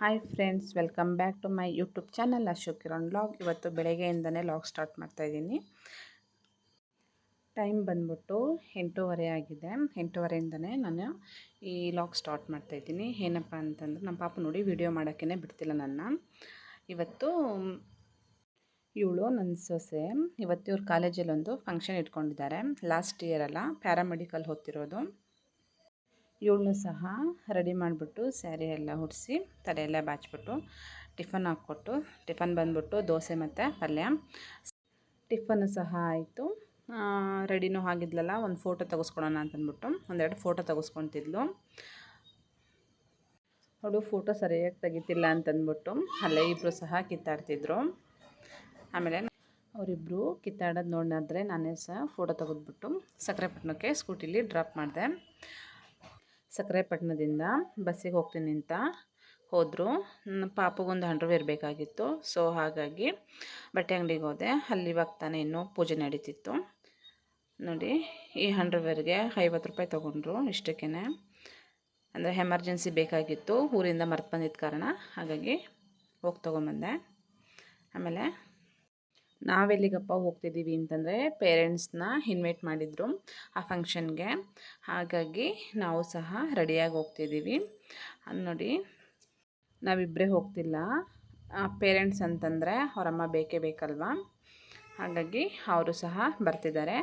Hi friends, welcome back to my YouTube channel Ashok Kiran log ಇವತ್ತು ಬೆಳಗ್ಗೆಯಿಂದನೇ log start ಮಾಡ್ತಾಯಿದ್ದೀನಿ time ಬಂದ್ಬಿಟ್ಟು ಎಂಟೂವರೆ ಆಗಿದೆ. ಎಂಟೂವರೆಯಿಂದನೇ ನಾನು ಈ ಲಾಗ್ ಸ್ಟಾರ್ಟ್ ಮಾಡ್ತಾಯಿದ್ದೀನಿ ಏನಪ್ಪ ಅಂತಂದ್ರೆ, ನಮ್ಮ ಪಾಪ ನೋಡಿ ವಿಡಿಯೋ ಮಾಡೋಕ್ಕೇ ಬಿಡ್ತಿಲ್ಲ ನನ್ನ. ಇವತ್ತು ಇವಳು ನನ್ನ ಸೊಸೆ. ಇವತ್ತು ಇವ್ರ ಕಾಲೇಜಲ್ಲಿ ಒಂದು ಫಂಕ್ಷನ್ ಇಟ್ಕೊಂಡಿದ್ದಾರೆ. ಲಾಸ್ಟ್ ಇಯರ್ ಅಲ್ಲ ಪ್ಯಾರಾಮೆಡಿಕಲ್ ಓದ್ತಿರೋದು ಇವಳನ್ನು ಸಹ ರೆಡಿ ಮಾಡಿಬಿಟ್ಟು ಸ್ಯಾರಿ ಎಲ್ಲ ಹುಡಿಸಿ ತಲೆಯೆಲ್ಲ ಬಾಚಿಬಿಟ್ಟು ಟಿಫನ್ ಹಾಕ್ಕೊಟ್ಟು, ಟಿಫನ್ ಬಂದ್ಬಿಟ್ಟು ದೋಸೆ ಮತ್ತು ಪಲ್ಯ. ಟಿಫನ್ನು ಸಹ ಆಯಿತು. ರೆಡಿನೂ ಆಗಿದ್ಲಲ್ಲ, ಒಂದು ಫೋಟೋ ತೆಗೆಸ್ಕೊಳೋಣ ಅಂತಂದ್ಬಿಟ್ಟು, ಒಂದೆರಡು ಫೋಟೋ ತೆಗೆಸ್ಕೊತಿದ್ಲು. ಅವಳು ಫೋಟೋ ಸರಿಯಾಗಿ ತೆಗಿತಿಲ್ಲ ಅಂತಂದ್ಬಿಟ್ಟು ಅಲ್ಲೇ ಇಬ್ಬರು ಸಹ ಕಿತ್ತಾಡ್ತಿದ್ರು. ಆಮೇಲೆ ಅವರಿಬ್ಬರು ಕಿತ್ತಾಡೋದು ನೋಡಿದ್ರೆ ನಾನೇ ಸಹ ಫೋಟೋ ತೆಗೆದ್ಬಿಟ್ಟು ಸಕ್ಕರೆಪಟ್ಟಣಕ್ಕೆ ಸ್ಕೂಟಿಲಿ ಡ್ರಾಪ್ ಮಾಡಿದೆ. ಸಕ್ಕರೆಪಟ್ಟಣದಿಂದ ಬಸ್ಸಿಗೆ ಹೋಗ್ತೀನಿ ಅಂತ ಹೋದರು. ಪಾಪಗೊಂದು ಹಂಡ್ರೆಡ್ ಇರಬೇಕಾಗಿತ್ತು ಸೊ, ಹಾಗಾಗಿ ಬಟ್ಟೆ ಅಂಗಡಿಗೆ ಹೋದೆ. ಅಲ್ಲಿ ಇವಾಗ ತಾನೇ ಇನ್ನೂ ಪೂಜೆ ನಡೀತಿತ್ತು. ನೋಡಿ, ಈ ಅಂಡರ್ವೇರ್ಗೆ ಐವತ್ತು ರೂಪಾಯಿ ತೊಗೊಂಡ್ರು ಇಷ್ಟಕ್ಕೇ ಅಂದರೆ ಎಮರ್ಜೆನ್ಸಿ ಬೇಕಾಗಿತ್ತು. ಊರಿಂದ ಮರ್ತು ಬಂದಿದ್ದ ಕಾರಣ ಹಾಗಾಗಿ ಹೋಗಿ ತೊಗೊಂಬಂದೆ. ಆಮೇಲೆ ನಾವೆಲ್ಲಿಗಪ್ಪ ಹೋಗ್ತಿದ್ದೀವಿ ಅಂತಂದರೆ ಪೇರೆಂಟ್ಸ್ನ ಇನ್ವೈಟ್ ಮಾಡಿದರು ಆ ಫಂಕ್ಷನ್ಗೆ. ಹಾಗಾಗಿ ನಾವು ಸಹ ರೆಡಿಯಾಗಿ ಹೋಗ್ತಿದ್ದೀವಿ. ನೋಡಿ ನಾವಿಬ್ಬರೇ ಹೋಗ್ತಿಲ್ಲ. ಪೇರೆಂಟ್ಸ್ ಅಂತಂದರೆ ಅವರಮ್ಮ ಬೇಕೇ ಬೇಕಲ್ವಾ? ಹಾಗಾಗಿ ಅವರು ಸಹ ಬರ್ತಿದ್ದಾರೆ.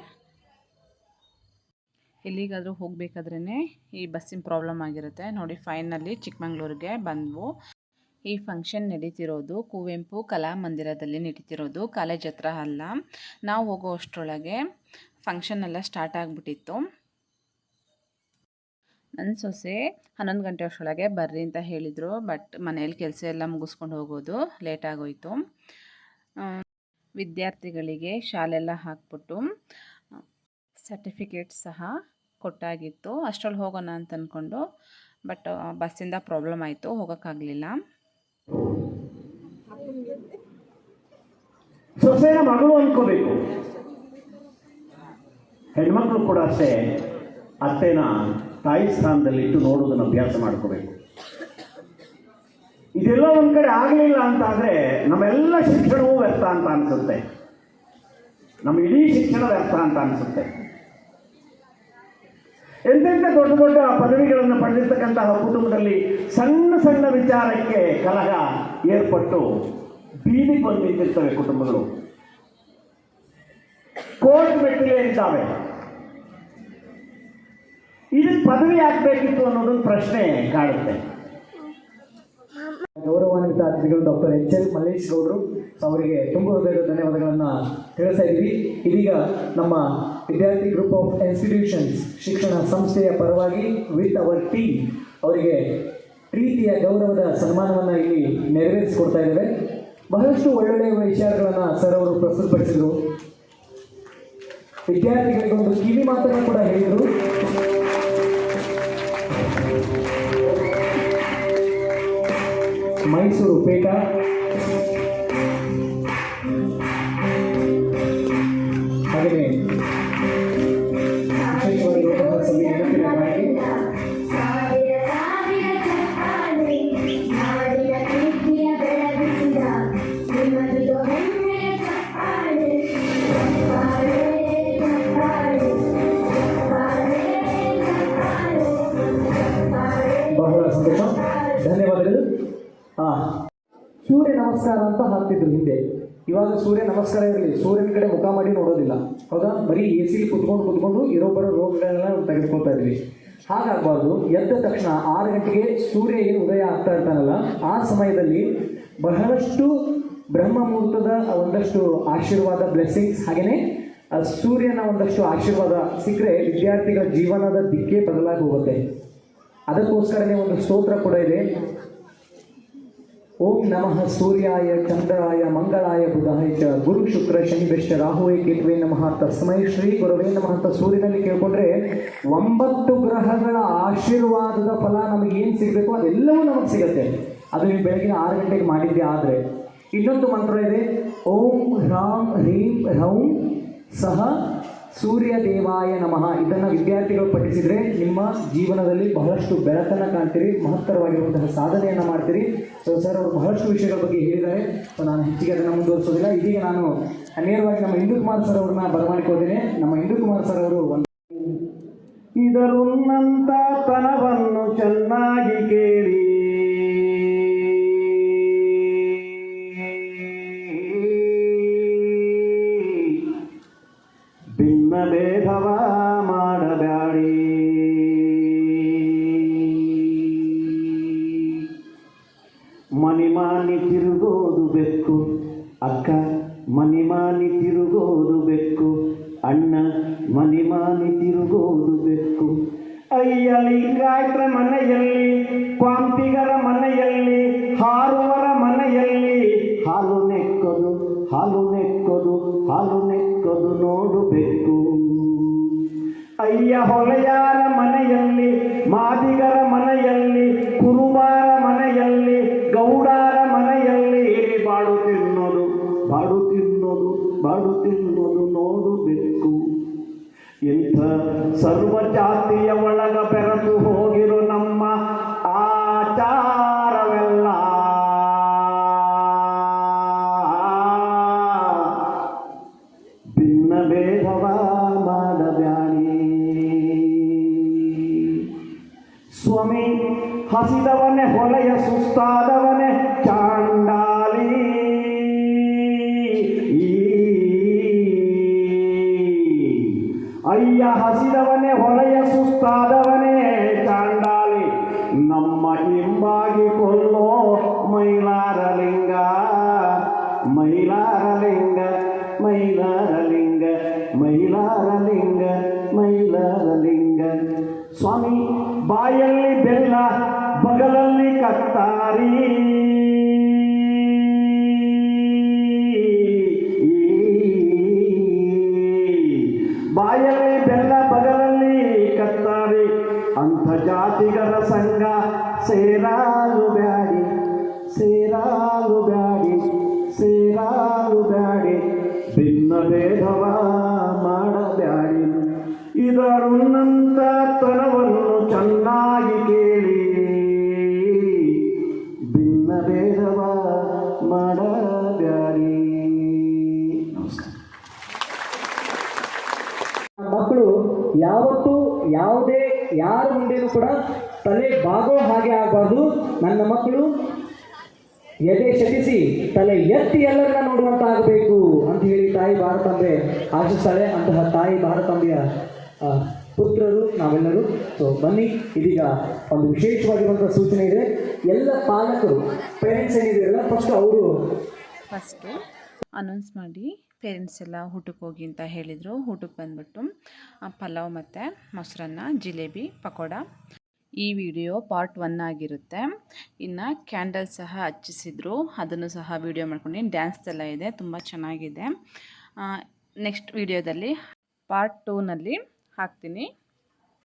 ಎಲ್ಲಿಗಾದರೂ ಹೋಗಬೇಕಾದ್ರೇ ಈ ಬಸ್ಸಿನ ಪ್ರಾಬ್ಲಮ್ ಆಗಿರುತ್ತೆ. ನೋಡಿ ಫೈನಲ್ಲಿ ಚಿಕ್ಕಮಂಗ್ಳೂರಿಗೆ ಬಂದವು. ಈ ಫಂಕ್ಷನ್ ನಡೀತಿರೋದು ಕುವೆಂಪು ಕಲಾಮಂದಿರದಲ್ಲಿ ನಡೀತಿರೋದು ಕಾಲೇಜ್ ಹತ್ರ ಅಲ್ಲ. ನಾವು ಹೋಗೋ ಅಷ್ಟರೊಳಗೆ ಫಂಕ್ಷನ್ ಎಲ್ಲ ಸ್ಟಾರ್ಟ್ ಆಗಿಬಿಟ್ಟಿತ್ತು. ನನ್ನ ಸೊಸೆ ಹನ್ನೊಂದು ಗಂಟೆ ಅಷ್ಟರೊಳಗೆ ಬರ್ರಿ ಅಂತ ಹೇಳಿದರು ಬಟ್ ಮನೇಲಿ ಕೆಲಸ ಎಲ್ಲ ಮುಗಿಸ್ಕೊಂಡು ಹೋಗೋದು ಲೇಟ್ ಆಗೋಯ್ತು. ವಿದ್ಯಾರ್ಥಿಗಳಿಗೆ ಶಾಲೆಲ್ಲ ಹಾಕ್ಬಿಟ್ಟು ಸರ್ಟಿಫಿಕೇಟ್ ಸಹ ಕೊಟ್ಟಾಗಿತ್ತು. ಅಷ್ಟರಲ್ಲಿ ಹೋಗೋಣ ಅಂತ ಅಂದ್ಕೊಂಡು ಬಟ್ ಬಸ್ಸಿಂದ ಪ್ರಾಬ್ಲಮ್ ಆಯಿತು, ಹೋಗೋಕ್ಕಾಗಲಿಲ್ಲ. ಸೊಸೆನ ಮಗಳು ಅನ್ಕೋಬೇಕು. ಹೆಣ್ಮಕ್ಳು ಕೂಡ ಅಷ್ಟೇ, ಅತ್ತೆನ ತಾಯಿ ಸ್ಥಾನದಲ್ಲಿ ಇಟ್ಟು ನೋಡೋದನ್ನ ಅಭ್ಯಾಸ ಮಾಡ್ಕೋಬೇಕು. ಇದೆಲ್ಲ ಒಂದ್ ಕಡೆ ಆಗಲಿಲ್ಲ ಅಂತ ನಮ್ಮೆಲ್ಲ ಶಿಕ್ಷಣವೂ ವ್ಯರ್ಥ ಅಂತ ಅನ್ಸುತ್ತೆ. ನಮ್ಮ ಇಡೀ ಶಿಕ್ಷಣ ವ್ಯರ್ಥ ಅಂತ ಅನ್ಸುತ್ತೆ. ಎಂತೆಂಥ ದೊಡ್ಡ ದೊಡ್ಡ ಪದವಿಗಳನ್ನು ಪಡೆದಿರ್ತಕ್ಕಂತಹ ಕುಟುಂಬದಲ್ಲಿ ಸಣ್ಣ ಸಣ್ಣ ವಿಚಾರಕ್ಕೆ ಕಲಹ ಏರ್ಪಟ್ಟು ಬೀದಿ ಬಂದು ನಿಂತಿರ್ತವೆ ಕುಟುಂಬಗಳು. ಕೋರ್ಟ್ ಮೆಟ್ಟಿಲೇ ಇದ್ದಾವೆ. ಇದಕ್ಕೆ ಪದವಿ ಆಗಬೇಕಿತ್ತು ಅನ್ನೋದೊಂದು ಪ್ರಶ್ನೆ ಕಾಡುತ್ತೆ. ಗೌರವಾನ್ವಿತ ಅತಿಥಿಗಳು ಡಾಕ್ಟರ್ ಎಚ್ ಎಲ್ ಮಲ್ಲೇಶ್ ಗೌಡರು ಅವರಿಗೆ ತುಂಬ ಹೃದಯದ ಧನ್ಯವಾದಗಳನ್ನು ತಿಳಿಸ್ತಾ ಇದ್ವಿ ಇದೀಗ ನಮ್ಮ ವಿದ್ಯಾರ್ಥಿ ಗ್ರೂಪ್ ಆಫ್ ಇನ್ಸ್ಟಿಟ್ಯೂಷನ್ಸ್ ಶಿಕ್ಷಣ ಸಂಸ್ಥೆಯ ಪರವಾಗಿ ವಿತ್ ಅವರ್ ಟೀಮ್ ಅವರಿಗೆ ಪ್ರೀತಿಯ ಗೌರವದ ಸನ್ಮಾನವನ್ನು ಇಲ್ಲಿ ನೆರವೇರಿಸಿಕೊಡ್ತಾ ಇದ್ದೇವೆ. ಬಹಳಷ್ಟು ಒಳ್ಳೊಳ್ಳೆಯ ವಿಚಾರಗಳನ್ನು ಸರ್ ಅವರು ಪ್ರಸ್ತುತಪಡಿಸಿದರು. ವಿದ್ಯಾರ್ಥಿಗಳಿಗೊಂದು ಕಿವಿ ಮಾತನ್ನು ಕೂಡ ಹೇಳಿದರು. ಮೈಸೂರು ಪೇಟ ಹಾಗೆಯೇ ವಿಶೇಷವಾಗಿರುವಂತಹ ಸಭೆ ಸೂರ್ಯ ನಮಸ್ಕಾರ ಅಂತ ಹಾಕ್ತಿದ್ರು ಹಿಂದೆ. ಇವಾಗ ಸೂರ್ಯ ನಮಸ್ಕಾರ ಇರಲಿ. ಸೂರ್ಯನ ಕಡೆ ಮುಖ ಮಾಡಿ ನೋಡೋದಿಲ್ಲ. ಹೌದಾ? ಬರೀ ಎ ಸಿಲಿ ಕುತ್ಕೊಂಡು ಕುತ್ಕೊಂಡು ಇರೋ ಬರೋ ರೋಗಗಳನ್ನ ತೆಗೆದುಕೊಳ್ತಾ ಇದ್ವಿ. ಹಾಗಾಗಬಾರ್ದು. ಎದ್ದ ತಕ್ಷಣ ಆರು ಗಂಟೆಗೆ ಸೂರ್ಯ ಏನು ಉದಯ ಆಗ್ತಾ ಇರ್ತಾನಲ್ಲ, ಆ ಸಮಯದಲ್ಲಿ ಬಹಳಷ್ಟು ಬ್ರಹ್ಮ ಮುಹೂರ್ತದ ಒಂದಷ್ಟು ಆಶೀರ್ವಾದ ಬ್ಲೆಸ್ಸಿಂಗ್ಸ್ ಹಾಗೆಯೇ ಸೂರ್ಯನ ಒಂದಷ್ಟು ಆಶೀರ್ವಾದ ಸಿಕ್ಕರೆ ವಿದ್ಯಾರ್ಥಿಗಳ ಜೀವನದ ದಿಕ್ಕೇ ಬದಲಾಗಿ ಹೋಗುತ್ತೆ. ಅದಕ್ಕೋಸ್ಕರನೇ ಒಂದು ಸ್ತೋತ್ರ ಕೂಡ ಇದೆ. ಓಂ ನಮಃ ಸೂರ್ಯಾಯ, ಚಂದ್ರಾಯ, ಮಂಗಳಾಯ, ಬುಧಾಯ ಚ, ಗುರು ಶುಕ್ರ, ಶನಿ ಬೆಷ್ಟ ರಾಹುವೇ, ಕೇತುವೆ ನಮಃ ತಸ್ಮೈ ಶ್ರೀ ಗುರುವೇ ನಮಃ ಅಂತ ಸೂರ್ಯನಲ್ಲಿ ಕೇಳ್ಕೊಂಡ್ರೆ ಒಂಬತ್ತು ಗ್ರಹಗಳ ಆಶೀರ್ವಾದದ ಫಲ ನಮಗೆ ಏನು ಸಿಗಬೇಕು? ಅದೆಲ್ಲವೂ ನಮಗೆ ಸಿಗುತ್ತೆ. ಅದು ನೀವು ಬೆಳಗಿನ ಆರು ಗಂಟೆಗೆ ಮಾಡಿದ್ದೆ ಆದರೆ. ಇನ್ನೊಂದು ಮಂತ್ರ ಇದೆ, ಓಂ ಹ್ರಾಂ ಹ್ರೀಂ ಹ್ರೌಂ ಸಹ ಸೂರ್ಯ ದೇವಾಯ ನಮಃ. ಇದನ್ನು ವಿದ್ಯಾರ್ಥಿಗಳು ಪಠಿಸಿದರೆ ನಿಮ್ಮ ಜೀವನದಲ್ಲಿ ಬಹಳಷ್ಟು ಬೆಳಕನ್ನು ಕಾಣ್ತೀರಿ, ಮಹತ್ತರವಾಗಿರುವಂತಹ ಸಾಧನೆಯನ್ನು ಮಾಡ್ತೀರಿ. ಸೊ ಸರ್ ಅವರು ಬಹಳಷ್ಟು ವಿಷಯಗಳ ಬಗ್ಗೆ ಹೇಳಿದ್ದಾರೆ. ಸೊ ನಾನು ಹೆಚ್ಚಿಗೆ ಅದನ್ನು ಮುಂದುವರಿಸೋದಿಲ್ಲ. ಇದೀಗ ನಾನು ನೇರವಾಗಿ ನಮ್ಮ ಇಂದು ಕುಮಾರ್ ಸರ್ ಅವ್ರನ್ನ ಬರಮಾಡಿಕೊಳ್ತೀನಿ. ನಮ್ಮ ಇಂದು ಕುಮಾರ್ ಸರ್ ಅವರು ಇದರುನ್ನಂತ ತನವನ್ನು ಚೆನ್ನಾಗಿ ಕೇಳಿ. ಭೇದವ ಮಾಡಬ್ಯಾಡಿ ಮನಿಮಾನಿ ತಿರುಗೋದು ಬೆಕ್ಕು, ಅಕ್ಕ ಮನಿಮಾನಿ ತಿರುಗೋದು ಬೆಕ್ಕು, ಅಣ್ಣ ಮನಿಮಾನಿ ತಿರುಗೋದು ಬೆಕ್ಕು. ಅಯ್ಯ ಲಿಂಗಾಯತರ ಮನೆಯಲ್ಲಿ, ಕ್ವಾಂತಿಗರ ಮನೆಯಲ್ಲಿ, ಹಾರುವರ ಮನೆಯಲ್ಲಿ, ಹಾಲು ನೆಕ್ಕೋದು ಹಾಲು ನೆಕ್ಕೋದು, ಹಾಲು ಅಯ್ಯ ಹೊಲೆಯಾರ ಮನೆಯಲ್ಲಿ, ಮಾದಿಗರ ಮನೆಯಲ್ಲಿ, ಕುರುಬಾರ ಮನೆಯಲ್ಲಿ, ಗೌಡಾರ ಮನೆಯಲ್ಲಿ ಬಾಡು ತಿನ್ನೋದು ಬಾಡು ತಿನ್ನೋದು ಬಾಡು ತಿನ್ನೋದು ನೋಡಬೇಕು. ಇಂಥ ಸರ್ವ ಜಾತಿಯ ಒಳಗ ಬೆರೆತು ಹೋಗಿರೋ ನಮ್ಮ ಹಸಿದವನೇ ಹೊಲೆಯ ಸುಸ್ತಾದವನೇ ಚಾಂಡಾಲಿ ಜಾತಿಗರ ಸಂಘ ಸೇರಾಲು ಬ್ಯಾಡಿ ಸೇರಾಲು ಬ್ಯಾಡಿ ಸೇರಾಲು ಬ್ಯಾಡಿ, ಭಿನ್ನ ಭೇದವ ಮಾಡಬ್ಯಾಡಿ. ಇದರುನ್ನಂತ ತನವನ್ನು ಚೆನ್ನಾಗಿ ಕೇಳಿ. ಭಿನ್ನ ಭೇದವ ಮಾಡಬ್ಯಾಡಿ. ಮಕ್ಕಳು, ಯಾವತ್ತೂ ಯಾವುದೇ ಯಾರ ಮುಂದೆನೂ ಕೂಡ ತಲೆ ಬಾಗೋ ಹಾಗೆ ಆಗಬಾರ್ದು. ನನ್ನ ಮಕ್ಕಳು, ಎದೆ ಶಟಿಸಿ ತಲೆ ಎತ್ತಿ ಎಲ್ಲರನ್ನ ನೋಡುವಂತ ಆಗಬೇಕು ಅಂತ ಹೇಳಿ ತಾಯಿ ಭಾರತಾಂಬೆ ಆಶಿಸ್ತಾಳೆ. ಅಂತಹ ತಾಯಿ ಭಾರತಾಂಬೆಯ ಪುತ್ರರು ನಾವೆಲ್ಲರೂ. ಸೊ ಬನ್ನಿ, ಇದೀಗ ಒಂದು ವಿಶೇಷವಾಗಿರುವಂತಹ ಸೂಚನೆ ಇದೆ. ಎಲ್ಲ ಪಾಲಕರು ಪೇರೆಂಟ್ಸ್ ಏನಿದೆಯಲ್ಲ ಫಸ್ಟ್ ಅವರು. ಫಸ್ಟು ಅನೌನ್ಸ್ ಮಾಡಿ. ಪೇರೆಂಟ್ಸ್ ಎಲ್ಲ ಊಟಕ್ಕೆ ಹೋಗಿ ಅಂತ ಹೇಳಿದರು. ಊಟಕ್ಕೆ ಬಂದ್ಬಿಟ್ಟು ಪಲಾವ್ ಮತ್ತು ಮೊಸರನ್ನ, ಜಿಲೇಬಿ, ಪಕೋಡ. ಈ ವಿಡಿಯೋ ಪಾರ್ಟ್ ಒನ್ ಆಗಿರುತ್ತೆ. ಇನ್ನು ಕ್ಯಾಂಡಲ್ ಸಹ ಹಚ್ಚಿಸಿದ್ರು. ಅದನ್ನು ಸಹ ವಿಡಿಯೋ ಮಾಡ್ಕೊಂಡು. ಡ್ಯಾನ್ಸ್ ಎಲ್ಲ ಇದೆ. ತುಂಬ ಚೆನ್ನಾಗಿದೆ. ನೆಕ್ಸ್ಟ್ ವಿಡಿಯೋದಲ್ಲಿ ಪಾರ್ಟ್ ಟೂನಲ್ಲಿ ಹಾಕ್ತೀನಿ.